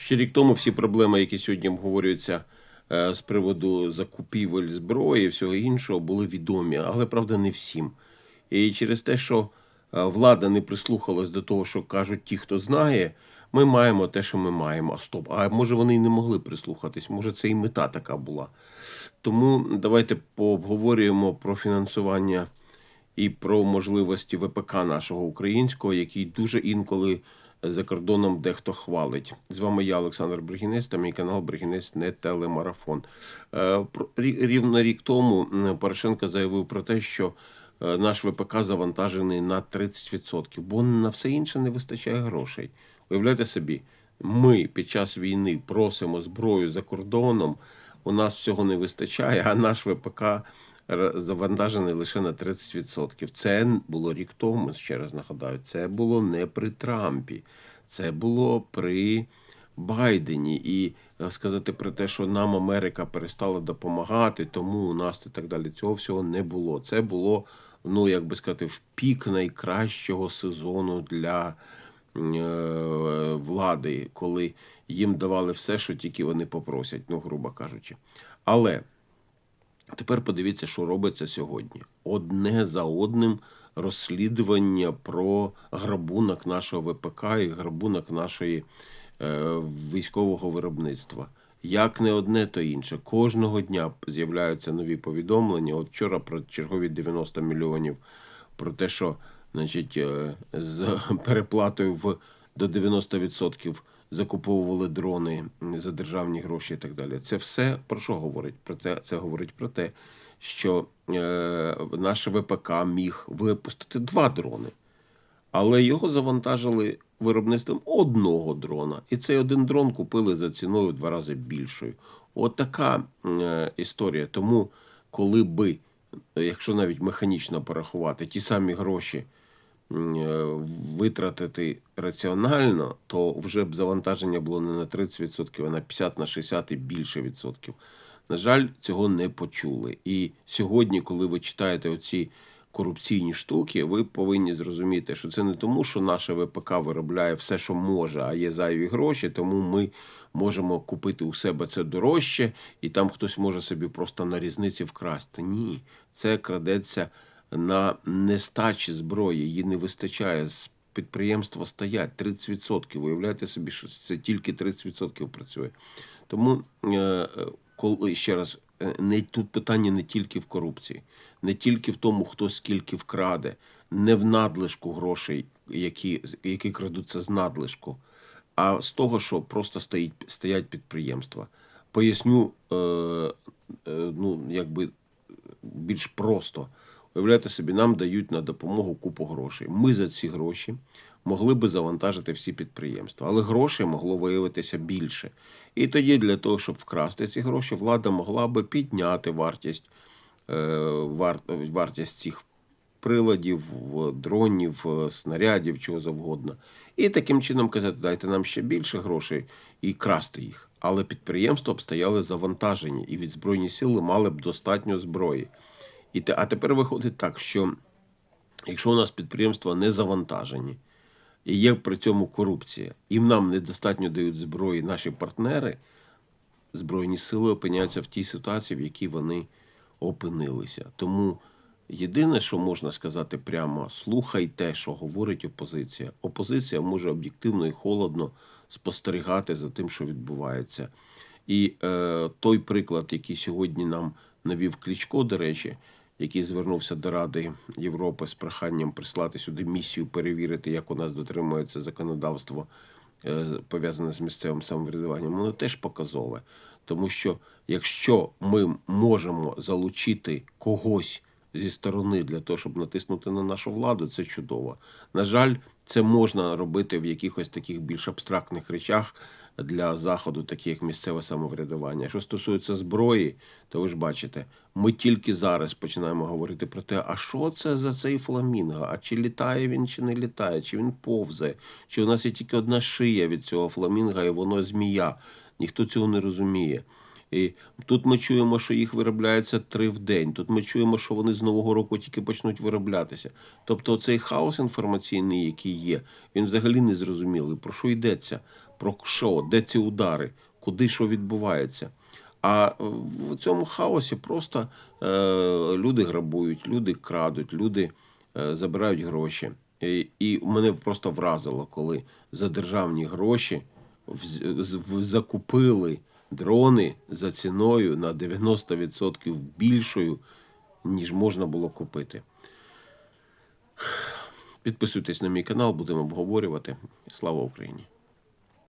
Ще рік тому всі проблеми, які сьогодні обговорюються е, з приводу закупівель зброї і всього іншого, були відомі, але правда не всім. І через те, що е, влада не прислухалась до того, що кажуть ті, хто знає, ми маємо те, що ми маємо. А стоп, а може вони і не могли прислухатись, може це і мета така була. Тому давайте пообговорюємо про фінансування і про можливості ВПК нашого українського, який дуже інколи за кордоном дехто хвалить. З вами я, Олександр Бригінець, та мій канал Бригінець не телемарафон. Е, Рівно рік тому Порошенко заявив про те, що е, наш ВПК завантажений на 30%, бо на все інше не вистачає грошей. Уявляєте собі, ми під час війни просимо зброю за кордоном, у нас всього не вистачає, а наш ВПК завантажений лише на 30%. Це було рік тому, ще раз нагадаю, це було не при Трампі, це було при Байдені. І е, сказати про те, що нам Америка перестала допомагати, тому у нас і так далі. Цього всього не було. Це було, ну як би сказати, в пік найкращого сезону для е, влади, коли їм давали все, що тільки вони попросять, ну, грубо кажучи. Але тепер подивіться, що робиться сьогодні. Одне за одним розслідування про грабунок нашого ВПК і грабунок нашої е, військового виробництва. Як не одне, то інше. Кожного дня з'являються нові повідомлення. От вчора про чергові 90 мільйонів про те, що значить, е, з переплатою в до 90% закуповували дрони за державні гроші і так далі. Це все про що говорить? Про те, це говорить про те, що е, наше ВПК міг випустити два дрони, але його завантажили виробництвом одного дрона. І цей один дрон купили за ціною в два рази більшою. От така е, історія. Тому, коли би, якщо навіть механічно порахувати, ті самі гроші витратити раціонально, то вже б завантаження було не на 30%, а на 50, на 60 і більше відсотків. На жаль, цього не почули. І сьогодні, коли ви читаєте оці корупційні штуки, ви повинні зрозуміти, що це не тому, що наше ВПК виробляє все, що може, а є зайві гроші, тому ми можемо купити у себе це дорожче, і там хтось може собі просто на різниці вкрасти. Ні, це крадеться на нестачі зброї, її не вистачає. Підприємства стоять 30%. Уявляєте собі, що це тільки 30% працює. Тому е, е, коли ще раз, е, не тут питання не тільки в корупції, не тільки в тому, хто скільки вкраде, не в надлишку грошей, які, які крадуться з надлишку, а з того, що просто стоїть, стоять підприємства. Поясню, е, е, ну, якби більш просто. Уявляєте собі, нам дають на допомогу купу грошей. Ми за ці гроші могли би завантажити всі підприємства, але грошей могло виявитися більше. І тоді для того, щоб вкрасти ці гроші, влада могла би підняти вартість, е, вартість цих приладів, дронів, е, снарядів, чого завгодно. І таким чином казати, дайте нам ще більше грошей і красти їх. Але підприємства б стояли завантажені, і від Збройні сили мали б достатньо зброї. І а тепер виходить так, що якщо у нас підприємства не завантажені, і є при цьому корупція, і нам недостатньо дають зброї наші партнери, Збройні сили опиняються в тій ситуації, в якій вони опинилися. Тому єдине, що можна сказати прямо, слухай те, що говорить опозиція. Опозиція може об'єктивно і холодно спостерігати за тим, що відбувається. І е, той приклад, який сьогодні нам навів Кличко, до речі, який звернувся до Ради Європи з проханням прислати сюди місію перевірити, як у нас дотримується законодавство е, пов'язане з місцевим самоврядуванням, воно теж показове. Тому що якщо ми можемо залучити когось зі сторони для того, щоб натиснути на нашу владу, це чудово. На жаль, це можна робити в якихось таких більш абстрактних речах для заходу, таких як місцеве самоврядування. Що стосується зброї, то ви ж бачите, ми тільки зараз починаємо говорити про те, а що це за цей фламінго? А чи літає він, чи не літає, чи він повзе, чи у нас є тільки одна шия від цього фламінга, і воно змія. Ніхто цього не розуміє. І тут ми чуємо, що їх виробляється три в день. Тут ми чуємо, що вони з нового року тільки почнуть вироблятися. Тобто, цей хаос інформаційний, який є, він взагалі не зрозумілий. Про що йдеться? Про що, де ці удари, куди що відбувається. А в цьому хаосі просто е, люди грабують, люди крадуть, люди е, забирають гроші. І, і мене просто вразило, коли за державні гроші з- в- закупили дрони за ціною на 90% більшою, ніж можна було купити. Підписуйтесь на мій канал, будемо обговорювати. Слава Україні!